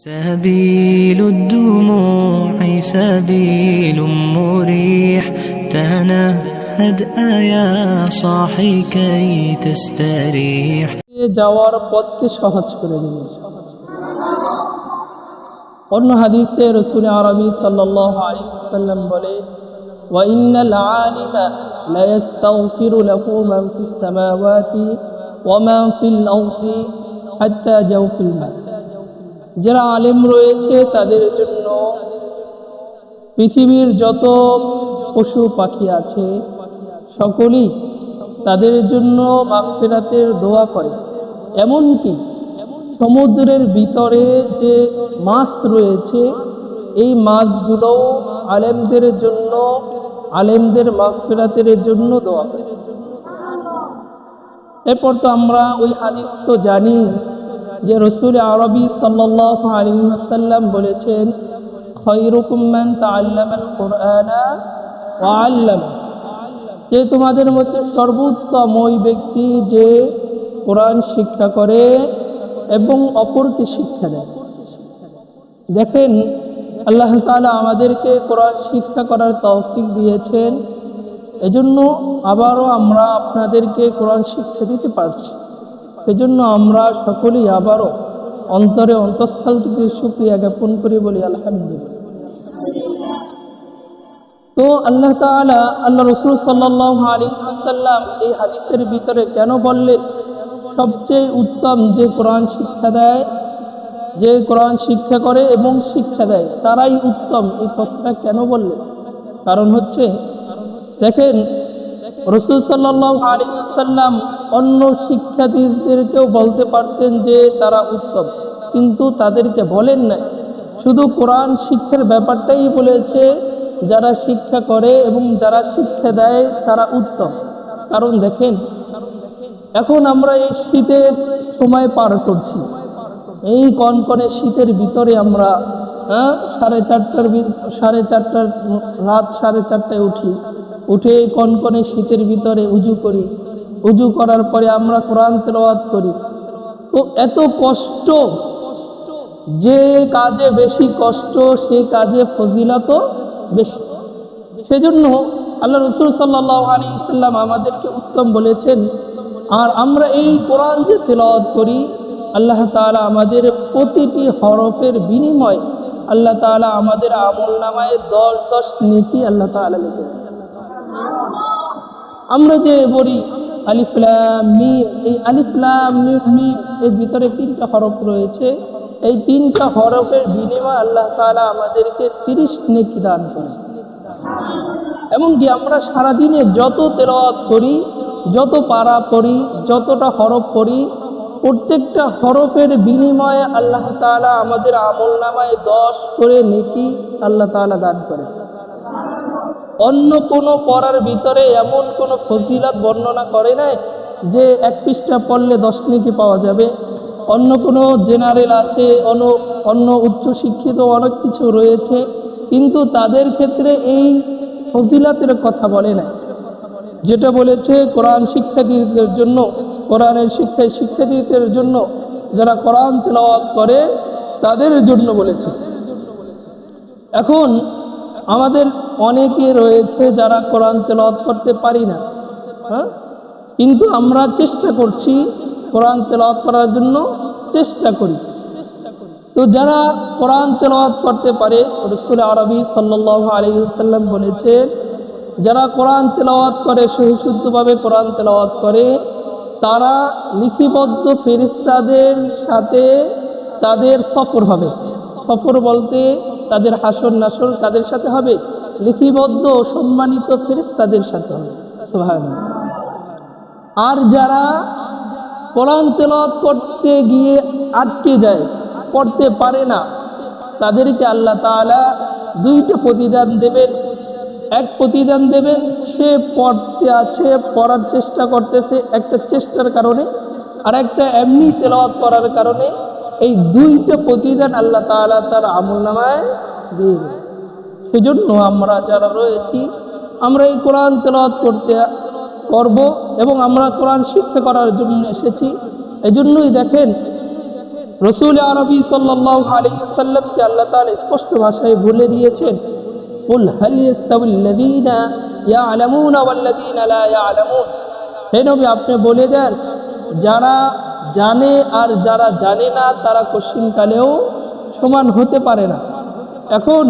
سبيل الدموع سبيل مريح تنهد يا صاحي كي تستريح যাওয়ার পথকে সহজ করে দিলেন অন্য হাদিসে রসুল আরবি সাল্লাল্লাহু আলাইহি ওয়াসাল্লাম বলে وإن العالم لا يستغفر له من في السماوات ومن في الأرض حتى جوف الماء যারা আলেম রয়েছে তাদের জন্য পৃথিবীর যত পশু পাখি আছে, সকলেই তাদের জন্য মাগফিরাতের দোয়া করে। এমনকি সমুদ্রের ভিতরে যে মাছ রয়েছে, এই মাছগুলোও আলেমদের জন্য, আলেমদের মাগফিরাতের জন্য দোয়া করে। এরপর তো আমরা ওই হাদিস তো জানি যে রসুল আরবি সাল্লাহ আলিমাসাল্লাম বলেছেন খৈরুকুম মান তাআল্লামাল কুরআনা যে তোমাদের মধ্যে সর্বোত্তম ওই ব্যক্তি যে কোরআন শিক্ষা করে এবং অপরকে শিক্ষা দেয়? দেখেন, আল্লাহ তালা আমাদেরকে কোরআন শিক্ষা করার তৌফিক দিয়েছেন। এজন্য আবারও আমরা আপনাদেরকে কোরআন শিক্ষা দিতে পারছি। সেজন্য আমরা সকলেই আবারও অন্তরে অন্তঃস্থল থেকে সুক্রিয়া জ্ঞাপন করি বলি, আলহামদুলিল্লাহ। তো আল্লাহ তাআলা, আল্লাহ রসুল সাল্লাহ আলী সাল্লাম এই হাদিসের ভিতরে কেন বললেন, সবচেয়ে উত্তম যে কোরআন শিক্ষা দেয়, যে কোরআন শিক্ষা করে এবং শিক্ষা দেয়, তারাই উত্তম, এই কথাটা কেন বললেন? কারণ হচ্ছে, দেখেন, রসুল সাল্লাহ আলী সাল্লাম অন্য শিক্ষার্থীদেরকেও বলতে পারতেন যে তারা উত্তম, কিন্তু তাদেরকে বলেন না শুধু কোরআন শিক্ষার ব্যাপারটাই বলেছে, যারা শিক্ষা করে এবং যারা শিক্ষা দেয়, তারা উত্তম। কারণ দেখেন, এখন আমরা এই শীতের সময় পার করছি। এই কনকনে শীতের ভিতরে আমরা হ্যাঁ সাড়ে চারটার সাড়ে চারটার রাত সাড়ে চারটায় উঠি। উঠে কনকনে শীতের ভিতরে উজু করি। উজু করার পরে আমরা কোরআন তেলাওয়াত করি। তো এত কষ্ট যে কাজে বেশি কষ্ট, সে কাজে ফজিলত বেশি। সেজন্য আল্লাহ রসুল সাল্লাহ আলী সাল্লাম আমাদেরকে উত্তম বলেছেন, আর আমরা এই কোরআন যে তেলাওয়াত করি, আল্লাহ তাআলা আমাদের প্রতিটি হরফের বিনিময় আল্লাহ তাআলা আমাদের আমল নামায় দশ দশ নীতি আল্লাহ তাআলা লিখে আমরা যে বলি আলিফলাম মিম, এই আলিফলাম মিম এর ভিতরে তিনটা হরফ রয়েছে। এই তিনটা হরফের বিনিময় আল্লাহ তাআলা আমাদেরকে তিরিশ নেকি দান করেন। এমনকি আমরা সারাদিনে যত তেলাওয়াত করি, যত পারা পড়ি, যতটা হরফ পড়ি, প্রত্যেকটা হরফের বিনিময়ে আল্লাহ তাআলা আমাদের আমল নামায় দশ করে নেকি আল্লাহ তাআলা দান করে অন্য কোনো পড়ার ভিতরে এমন কোনো ফজিলাত বর্ণনা করে নাই যে এক পৃষ্ঠা পড়লে দশ নেকি পাওয়া যাবে? অন্য কোনো জেনারেল আছে, অন্য অন্য উচ্চশিক্ষিত অনেক কিছু রয়েছে, কিন্তু তাদের ক্ষেত্রে এই ফজিলাতের কথা বলে না যেটা বলেছে কোরআন শিক্ষার্থীদের জন্য, কোরআনের শিক্ষায় শিক্ষার্থীদের জন্য যারা কোরআন তেলাওয়াত করে, তাদের জন্য বলেছে। এখন আমাদের অনেকে রয়েছে যারা কোরআন তেলাওয়াত করতে পারি না। হ্যাঁ? কিন্তু আমরা চেষ্টা করছি কোরআন তেলাওয়াত করার জন্য চেষ্টা করি। তো যারা কোরআন তেলাওয়াত করতে পারে, রসুল আরবি সাল্লাহ আলহিসাল্লাম বলেছে, যারা কোরআন তেলাওয়াত করে সহিশুদ্ধভাবে কোরআন তেলাওয়াত করে, তারা লিখিবদ্ধ ফেরিস্তাদের সাথে তাদের সফর হবে। সফর বলতে তাদের হাসর নাসর কাদের সাথে হবে? লিখিবদ্ধ সম্মানিত ফেরিস্তাদের সাথে হবে। আর যারা কোরআন তেলাওয়াত করতে গিয়ে আটকে যায়, পড়তে পারে না, তাদেরকে আল্লাহ তাআলা দুইটা প্রতিদান দেবেন। এক প্রতিদান দেবেন, সে পড়তে আছে, পড়ার চেষ্টা করতেছে একটা চেষ্টার কারণে, আর একটা এমনি তেলাওয়াত করার কারণে, এই দুইটা প্রতিদান আল্লাহ তাআলা তার আমল নামায় দিয়ে দেবেন। সেজন্য আমরা যারা রয়েছি আমরা এই কোরআন তেলাওয়াত করতে করব এবং আমরা কোরআন শিক্ষা করার জন্য এসেছি এজন্যই দেখেন রসুল আরবি সাল্লাহ আলিয়াল্লামকে আল্লাহ তাআলা স্পষ্ট ভাষায় বলে দিয়েছেন قل هل يستوي الذين يعلمون والذين لا يعلمون হে নবী আপনি বলে দেন যারা জানে আর যারা জানে না তারা কশিনকালেও সমান হতে পারে না এখন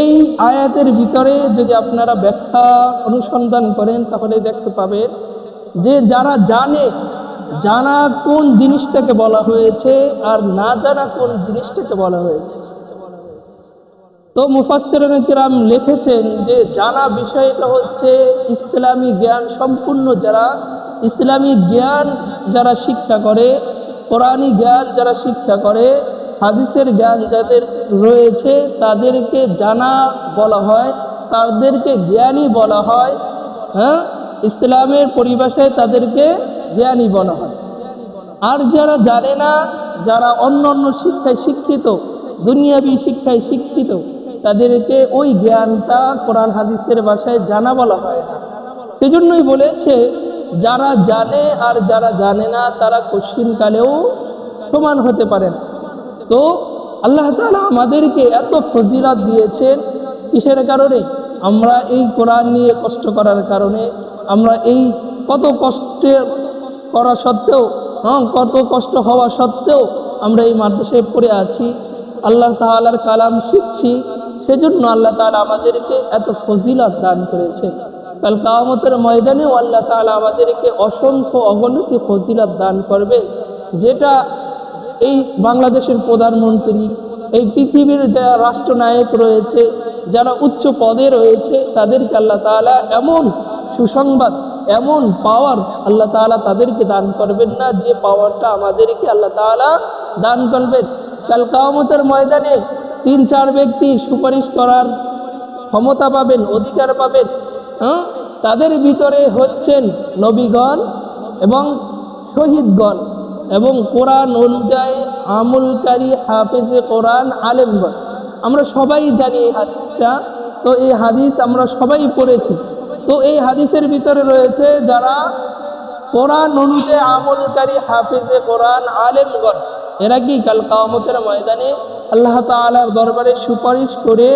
এই আয়াতের ভিতরে যদি আপনারা ব্যাখ্যা অনুসন্ধান করেন, তাহলে দেখতে পাবেন যে যারা জানে, জানা কোন জিনিসটাকে বলা হয়েছে আর না জানা কোন জিনিসটাকে বলা হয়েছে। তো মুফাসসিরিন কিরাম লিখেছেন যে জানা বিষয়টা হচ্ছে ইসলামী জ্ঞান সম্পূর্ণ যারা, ইসলামী জ্ঞান যারা শিক্ষা করে, কোরআনী জ্ঞান যারা শিক্ষা করে হাদিসের জ্ঞান যাদের রয়েছে, তাদেরকে জানা বলা হয়, তাদেরকে জ্ঞানী বলা হয় হ্যাঁ? ইসলামের পরিভাষায় তাদেরকে জ্ঞানী বলা হয়। আর যারা জানে না, যারা অন্য অন্য শিক্ষায় শিক্ষিত, দুনিয়াবী শিক্ষায় শিক্ষিত, তাদেরকে ওই জ্ঞানটা কোরআন হাদিসের ভাষায় জানা বলা হয় না। সেজন্যই বলেছে, যারা জানে আর যারা জানে না, তারা কঠিনকালেও সমান হতে পারে না। তো আল্লাহ তাআলা আমাদেরকে এত ফজিলাত দিয়েছেন কিসের কারণে? আমরা এই কোরআন নিয়ে কষ্ট করার কারণে, আমরা এই কত কষ্টের করা সত্ত্বেও হ্যাঁ কত কষ্ট হওয়া সত্ত্বেও আমরা এই মাদ্রাসায় পড়ে আছি। আল্লাহ তাআলার কালাম শিখছি। সেজন্য আল্লাহ তাআলা আমাদেরকে এত ফজিলত দান করেছে কাল কামতের ময়দানেও আল্লাহ তাআলা আমাদেরকে অসংখ্য অগণিত ফজিলত দান করবে যেটা এই বাংলাদেশের প্রধানমন্ত্রী, এই পৃথিবীর যারা রাষ্ট্রনায়ক রয়েছে, যারা উচ্চ পদে রয়েছে, তাদেরকে আল্লাহ তাআলা এমন সুসংবাদ, এমন পাওয়ার আল্লাহ তাআলা তাদেরকে দান করবেন না, যে পাওয়ারটা আমাদেরকে আল্লাহ তাআলা দান করবেন। কাল কামতের ময়দানে তিন, চার ব্যক্তি সুপারিশ করার ক্ষমতা পাবেন, অধিকার পাবেন হ্যাঁ? তাদের ভিতরে হচ্ছেন নবীগণ এবং শহীদগণ। এবং কোরআন অনুযায়ী আমলকারী হাফেজে কোরআন আলেমগণ। আমরা সবাই জানি এই হাদিসটা। তো এই হাদিস আমরা সবাই পড়েছি। তো এই হাদিসের ভিতরে রয়েছে যারা কোরআন অনুযায়ী আমলকারী হাফেজে কোরআন আলেমগণ, এরা কি কাল কামতের ময়দানে আল্লাহ তাআলার দরবারে সুপারিশ করে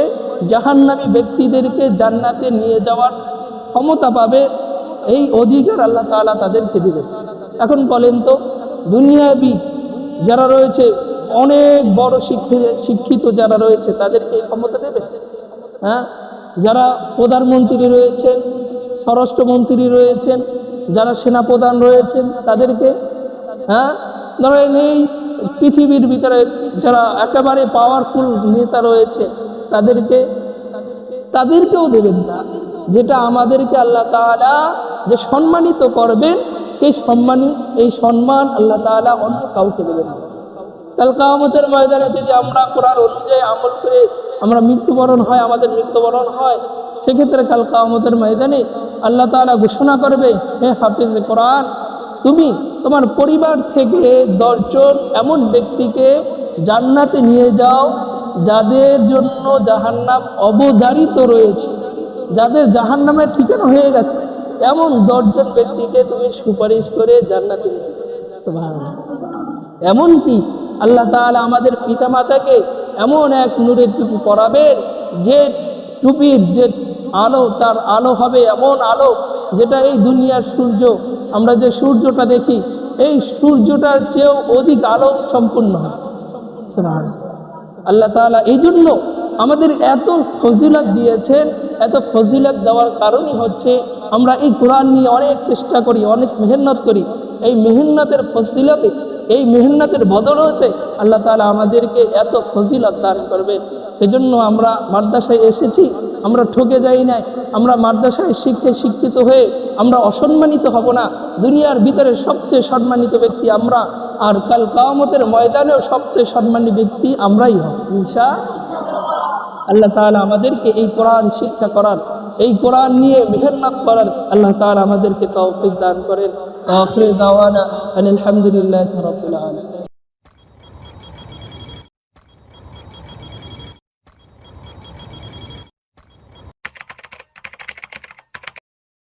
জাহান্নামী ব্যক্তিদেরকে জান্নাতে নিয়ে যাওয়ার ক্ষমতা পাবে, এই অধিকার আল্লাহ তাআলা তাদেরকে দিবেন। এখন বলেন তো দুনিয়াবি যারা রয়েছে, অনেক বড় শিক্ষিত শিক্ষিত যারা রয়েছে, তাদেরকে ক্ষমতা দেবে? হ্যাঁ? যারা প্রধানমন্ত্রী রয়েছেন, স্বরাষ্ট্রমন্ত্রী রয়েছেন, যারা সেনাপ্রধান রয়েছেন, তাদেরকে হ্যাঁ? ধরেন এই পৃথিবীর ভিতরে যারা একেবারে পাওয়ারফুল নেতা রয়েছে, তাদেরকে, তাদেরকেও দেবেন না। যেটা আমাদেরকে আল্লাহ তাআলা যে সম্মানিত করবেন সেই সম্মানী এই সম্মান আল্লাহ তাআলা অন্য কাউকে দেবেন না। কাল কামতের ময়দানে যদি আমরা কোরআন অনুযায়ী আমল করে, আমরা মৃত্যুবরণ হয়, আমাদের মৃত্যুবরণ হয়, সেক্ষেত্রে কাল কামতের ময়দানে আল্লাহ তাআলা ঘোষণা করবে, হে হাফিজ কোরআন, তুমি তোমার পরিবার থেকে দশজন এমন ব্যক্তিকে জান্নাতে নিয়ে যাও, যাদের জন্য জাহান্নাম অবধারিত রয়েছে, যাদের জাহান্নামের ঠিকানা হয়ে গেছে। এমন দশজন ব্যক্তিকে তুমি সুপারিশ করে জান্নাতে সুবহানাল্লাহ। এমনকি আল্লাহ তাআলা আমাদের পিতামাতাকে এমন এক নূরের টুপি পরাবেন যে টুপির যে আলো, তার আলো হবে এমন আলো যেটা এই দুনিয়ার সূর্য, আমরা যে সূর্যটা দেখি, এই সূর্যটার চেয়েও অধিক আলো সম্পূর্ণ হয়। আল্লাহ তাআলা এই জন্য আমাদের এত ফজিলত দিয়েছেন, এত ফজিলত দেওয়ার কারণই হচ্ছে আমরা এই কোরআন নিয়ে অনেক চেষ্টা করি, অনেক মেহনত করি। এই মেহনতের ফজিলতে, এই মেহনতের বদলতে আল্লাহ তালা আমাদেরকে এত ফজিলত দান করবে। সেজন্য আমরা মাদ্রাসায় এসেছি, আমরা ঠকে যাই নাই, আমরা মাদ্রাসায় শিক্ষে শিক্ষিত হয়ে আমরা অসম্মানিত হব না। দুনিয়ার ভিতরে সবচেয়ে সম্মানিত ব্যক্তি আমরা, আর কাল কামতের ময়দানেও সবচেয়ে সম্মানী ব্যক্তি আমরাই হব, ইনশা আল্লাহ তালা আমাদেরকে এই কোরআন শিক্ষা করার, এই কোরআন নিয়ে মেহনত করার আল্লাহ তালা আমাদেরকে তৌফিক দান করেন। আখির দাওয়ানা আলহামদুলিল্লাহ রাব্বিল আলামিন।